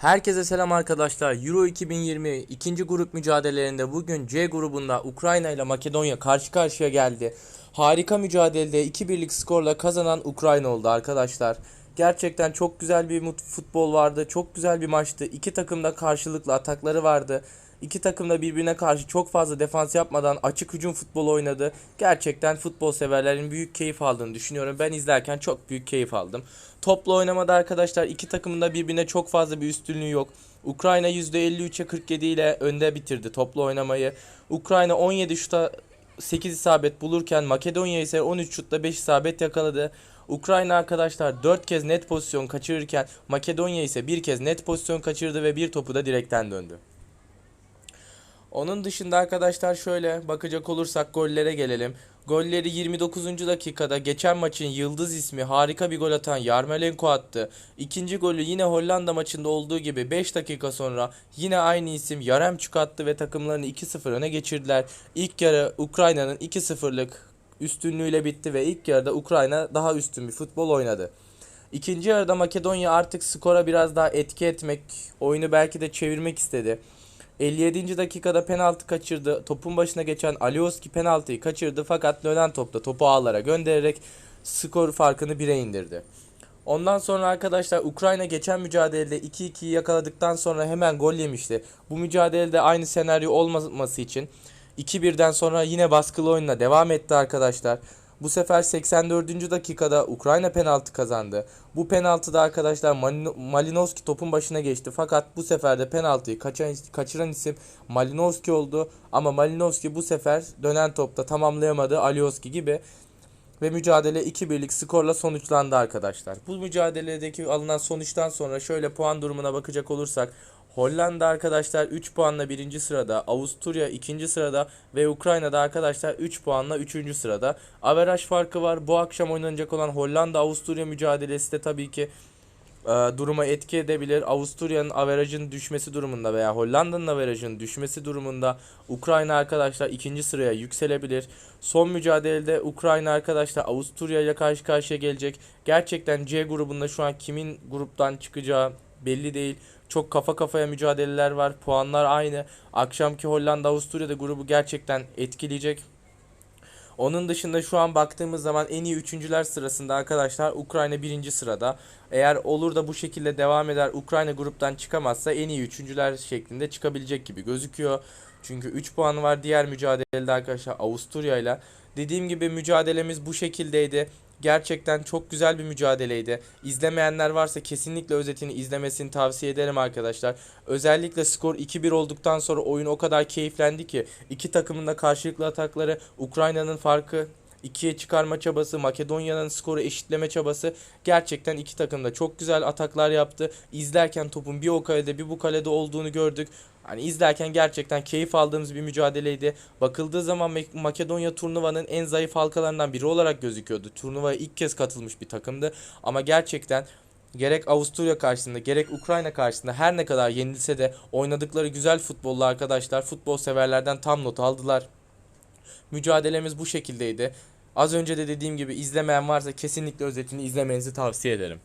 Herkese selam arkadaşlar. Euro 2020 ikinci grup mücadelelerinde bugün C grubunda Ukrayna ile Makedonya karşı karşıya geldi. Harika mücadelede 2-1'lik skorla kazanan Ukrayna oldu arkadaşlar. Gerçekten çok güzel bir futbol vardı. Çok güzel bir maçtı. İki takım da karşılıklı atakları vardı. İki takım da birbirine karşı çok fazla defans yapmadan açık hücum futbolu oynadı. Gerçekten futbol severlerin büyük keyif aldığını düşünüyorum. Ben izlerken çok büyük keyif aldım. Topla oynamada arkadaşlar iki takımın da birbirine çok fazla bir üstünlüğü yok. Ukrayna %53'e 47 ile önde bitirdi toplu oynamayı. Ukrayna 17 şuta 8 isabet bulurken Makedonya ise 13 şutla 5 isabet yakaladı. Ukrayna arkadaşlar 4 kez net pozisyon kaçırırken Makedonya ise bir kez net pozisyon kaçırdı ve bir topu da direkten döndü. Onun dışında arkadaşlar şöyle bakacak olursak gollere gelelim. Golleri 29. dakikada geçen maçın yıldız ismi harika bir gol atan Yarmolenko attı. İkinci golü yine Hollanda maçında olduğu gibi 5 dakika sonra yine aynı isim Yaremçuk attı ve takımlarını 2-0 öne geçirdiler. İlk yarı Ukrayna'nın 2-0'lık üstünlüğüyle bitti ve ilk yarıda Ukrayna daha üstün bir futbol oynadı. İkinci yarıda Makedonya artık skora biraz daha etki etmek, oyunu belki de çevirmek istedi. 57. dakikada penaltı kaçırdı. Topun başına geçen Alioski penaltıyı kaçırdı fakat dönen topta topu ağlara göndererek skor farkını 1'e indirdi. Ondan sonra arkadaşlar Ukrayna geçen mücadelede 2-2'yi yakaladıktan sonra hemen gol yemişti. Bu mücadelede aynı senaryo olmaması için 2-1'den sonra yine baskılı oyunla devam etti arkadaşlar. Bu sefer 84. dakikada Ukrayna penaltı kazandı. Bu penaltıda arkadaşlar Malino- Malinowski topun başına geçti. Fakat bu sefer de penaltıyı kaçan, kaçıran isim Malinowski oldu. Ama Malinowski bu sefer dönen topta tamamlayamadı Alioski gibi. Ve mücadele 2-1'lik skorla sonuçlandı arkadaşlar. Bu mücadeledeki alınan sonuçtan sonra şöyle puan durumuna bakacak olursak Hollanda arkadaşlar 3 puanla 1. sırada, Avusturya 2. sırada ve Ukrayna'da arkadaşlar 3 puanla 3. sırada. Averaj farkı var. Bu akşam oynanacak olan Hollanda-Avusturya mücadelesi de tabii ki e, duruma etki edebilir. Avusturya'nın averajın düşmesi durumunda veya Hollanda'nın averajının düşmesi durumunda Ukrayna arkadaşlar ikinci sıraya yükselebilir. Son mücadelede Ukrayna arkadaşlar Avusturya ile karşı karşıya gelecek. Gerçekten C grubunda şu an kimin gruptan çıkacağı belli değil. Çok kafa kafaya mücadeleler var. Puanlar aynı. Akşamki Hollanda Avusturya'da grubu gerçekten etkileyecek. Onun dışında şu an baktığımız zaman en iyi üçüncüler sırasında arkadaşlar Ukrayna birinci sırada. Eğer olur da bu şekilde devam eder Ukrayna gruptan çıkamazsa en iyi üçüncüler şeklinde çıkabilecek gibi gözüküyor. Çünkü 3 puan var diğer mücadelede arkadaşlar Avusturya ile. Dediğim gibi mücadelemiz bu şekildeydi. Gerçekten çok güzel bir mücadeleydi. İzlemeyenler varsa kesinlikle özetini izlemesini tavsiye ederim arkadaşlar. Özellikle skor 2-1 olduktan sonra oyun o kadar keyiflendi ki iki takımın da karşılıklı atakları Ukrayna'nın farkı ikiye çıkarma çabası, Makedonya'nın skoru eşitleme çabası gerçekten iki takım da çok güzel ataklar yaptı. İzlerken topun bir o kalede bir bu kalede olduğunu gördük. Hani izlerken gerçekten keyif aldığımız bir mücadeleydi. Bakıldığı zaman Mak- Makedonya turnuvanın en zayıf halkalarından biri olarak gözüküyordu. Turnuvaya ilk kez katılmış bir takımdı. Ama gerçekten gerek Avusturya karşısında gerek Ukrayna karşısında her ne kadar yenilse de oynadıkları güzel futbolla arkadaşlar futbol severlerden tam not aldılar. Mücadelemiz bu şekildeydi. Az önce de dediğim gibi izlemeyen varsa kesinlikle özetini izlemenizi tavsiye ederim.